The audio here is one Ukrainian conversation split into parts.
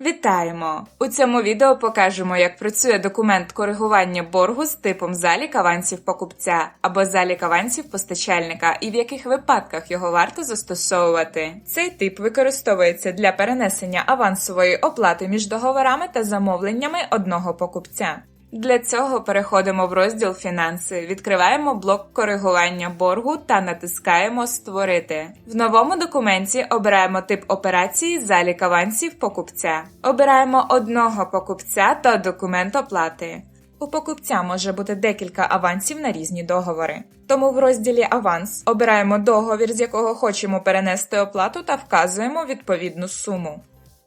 Вітаємо! У цьому відео покажемо, як працює документ коригування боргу з типом залік авансів покупця або залік авансів постачальника і в яких випадках його варто застосовувати. Цей тип використовується для перенесення авансової оплати між договорами та замовленнями одного покупця. Для цього переходимо в розділ Фінанси, відкриваємо блок коригування боргу та натискаємо Створити. В новому документі обираємо тип операції залік авансів покупця. Обираємо одного покупця та документ оплати. У покупця може бути декілька авансів на різні договори. Тому в розділі Аванс обираємо договір, з якого хочемо перенести оплату та вказуємо відповідну суму.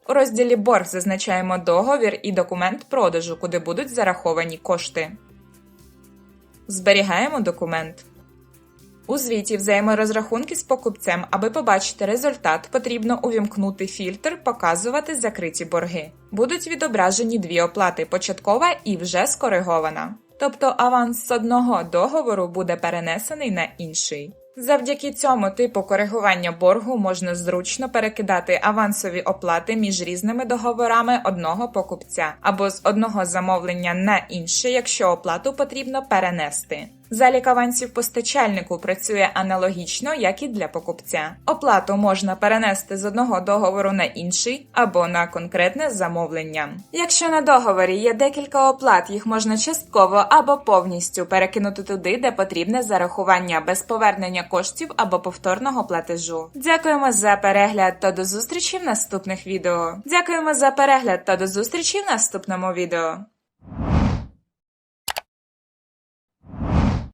У розділі Борг зазначаємо договір і документ продажу, куди будуть зараховані кошти. Зберігаємо документ. У звіті взаєморозрахунки з покупцем, аби побачити результат, потрібно увімкнути фільтр Показувати закриті борги. Будуть відображені дві оплати початкова і вже скоригована. Тобто аванс з одного договору буде перенесений на інший. Завдяки цьому типу коригування боргу можна зручно перекидати авансові оплати між різними договорами одного покупця або з одного замовлення на інше, якщо оплату потрібно перенести. Залік авансів постачальнику працює аналогічно, як і для покупця. Оплату можна перенести з одного договору на інший або на конкретне замовлення. Якщо на договорі є декілька оплат, їх можна частково або повністю перекинути туди, де потрібне зарахування без повернення коштів або повторного платежу. Дякуємо за перегляд та до зустрічі в наступних відео. Дякуємо за перегляд та до зустрічі в наступному відео.